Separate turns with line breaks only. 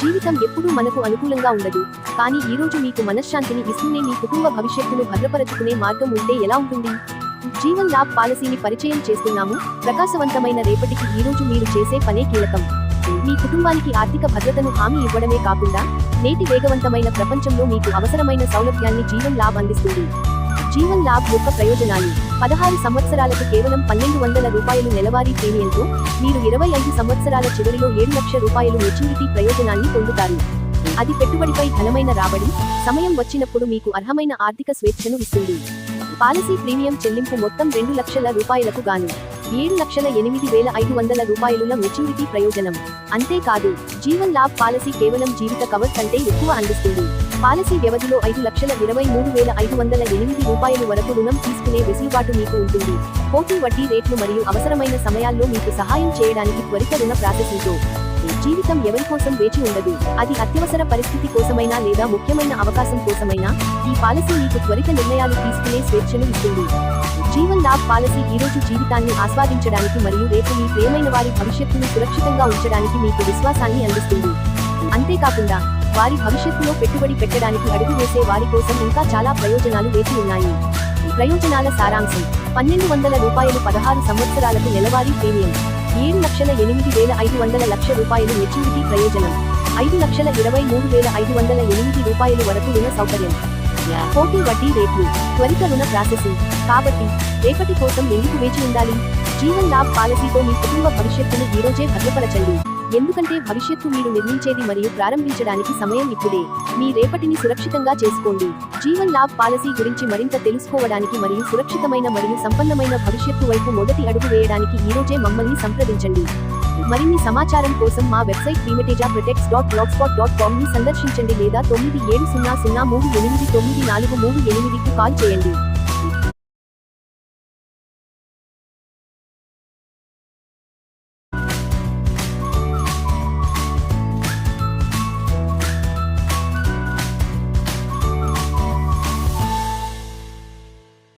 జీవితం ఎప్పుడూ మనకు అనుకూలంగా ఉండదు. కానీ ఈ రోజు మీకు మనశ్శాంతిని ఇస్తూనే మీ కుటుంబ భవిష్యత్తును భద్రపరచుకునే మార్గం ఉంటే ఎలా ఉంటుంది? జీవన్ లాభ్ పాలసీని పరిచయం చేస్తున్నాము. ప్రకాశవంతమైన రేపటికి ఈ రోజు మీరు చేసే పనే కీలకం. మీ కుటుంబానికి ఆర్థిక భద్రతను హామీ ఇవ్వడమే కాకుండా నేటి వేగవంతమైన ప్రపంచంలో మీకు అవసరమైన సౌలభ్యాన్ని జీవన్ లాభ్ అందిస్తుంది. జీవన్ లాభ్ యొక్క ప్రయోజనాలు. పదహారు సంవత్సరాలకు కేవలం పన్నెండు వందల రూపాయలు నెలవారీ ప్రీమియంతో మీరు ఇరవై ఐదు సంవత్సరాల చివరిలో ఏడు లక్ష రూపాయలు మెచ్యూరిటీ ప్రయోజనాన్ని పొందుతారు. అది పెట్టుబడిపై ఘనమైన రాబడి సమయం వచ్చినప్పుడు మీకు అర్హమైన ఆర్థిక స్వేచ్ఛను ఇస్తుంది. పాలసీ ప్రీమియం చెల్లింపు మొత్తం రెండు లక్షల రూపాయలకు గాను ఏడు లక్షల ఎనిమిది వేల ఐదు వందల రూపాయలుల మెచ్యూరిటీ ప్రయోజనం. అంతేకాదు జీవన్ లాభ్ పాలసీ కేవలం జీవిత కవర్ కంటే ఎక్కువ అందిస్తుంది. పాలసీ వ్యవధిలో ఐదు లక్షల ఇరవై మూడు వేల ఐదు వందల ఎనిమిది రూపాయలు వరకు రుణం తీసుకునే వెసులుబాటు మీకు ఉంటుంది. పోటీ వడ్డీ రేట్లు మరియు అవసరమైన సమయాల్లో మీకు సహాయం చేయడానికి త్వరిత రుణ ప్రాసెసింగ్తో. జీవితం ఎవరి కోసం వేచి ఉండదు? అది అత్యవసర పరిస్థితి కోసమైనా లేదా ముఖ్యమైన అవకాశం కోసమైనా? ఈ పాలసీ మీకు త్వరిత నిర్ణయాలు తీసుకునే స్వేచ్ఛను ఇస్తుంది. జీవన్ లాభ్ పాలసీ ఈ రోజు జీవితాన్ని ఆస్వాదించడానికి మరియు రేపు మీ ప్రియమైన వారి భవిష్యత్తును సురక్షితంగా ఉంచడానికి మీకు విశ్వాసాన్ని అందిస్తుంది. అంతేకాకుండా వారి భవిష్యత్తులో పెట్టుబడి పెట్టడానికి అడుగు వేసే వారి కోసం ఇంకా చాలా ప్రయోజనాలు వేచి ఉన్నాయి. ప్రయోజనాల సారాంశం పన్నెండు వందల రూపాయలు పదహారు సంవత్సరాలకు నెలవారీ ప్రీమియం ఏడు లక్షల ఎనిమిది వేల ఐదు వందల లక్ష రూపాయలు మెచ్యూరిటీ ప్రయోజనం ఐదు లక్షల ఇరవై మూడు వేల ఐదు వందల ఎనిమిది రూపాయలు వరకు రుణ సౌకర్యం. పోటీ వడ్డీ రేట్లు త్వరిత రుణ ప్రాసెసింగ్. కాబట్టి రేపటి కోసం ఎందుకు వేచి ఉండాలి? జీవన్ లాభ్ పాలసీతో మీ కుటుంబ భవిష్యత్తును ఈరోజే భద్రపరచండి. ఎందుకంటే భవిష్యత్తు మీరు నిర్మించేది మరియు ప్రారంభించడానికి సమయం ఇప్పుడే. మీ రేపటిని సురక్షితంగా చేసుకోండి. జీవన్ లాభ్ పాలసీ గురించి మరింత తెలుసుకోవడానికి మరియు సురక్షితమైన మరియు సంపన్నమైన భవిష్యత్తు వైపు మొదటి అడుగు వేయడానికి ఈరోజే మమ్మల్ని సంప్రదించండి. మరిన్ని సమాచారం కోసం మా వెబ్సైట్ ప్రీమెటేజా protects dot blogspot dot కామ్ని సందర్శించండి లేదా తొమ్మిది ఏడు సున్నా సున్నా మూడు ఎనిమిది తొమ్మిది నాలుగు మూడు ఎనిమిదికి కాల్ చేయండి.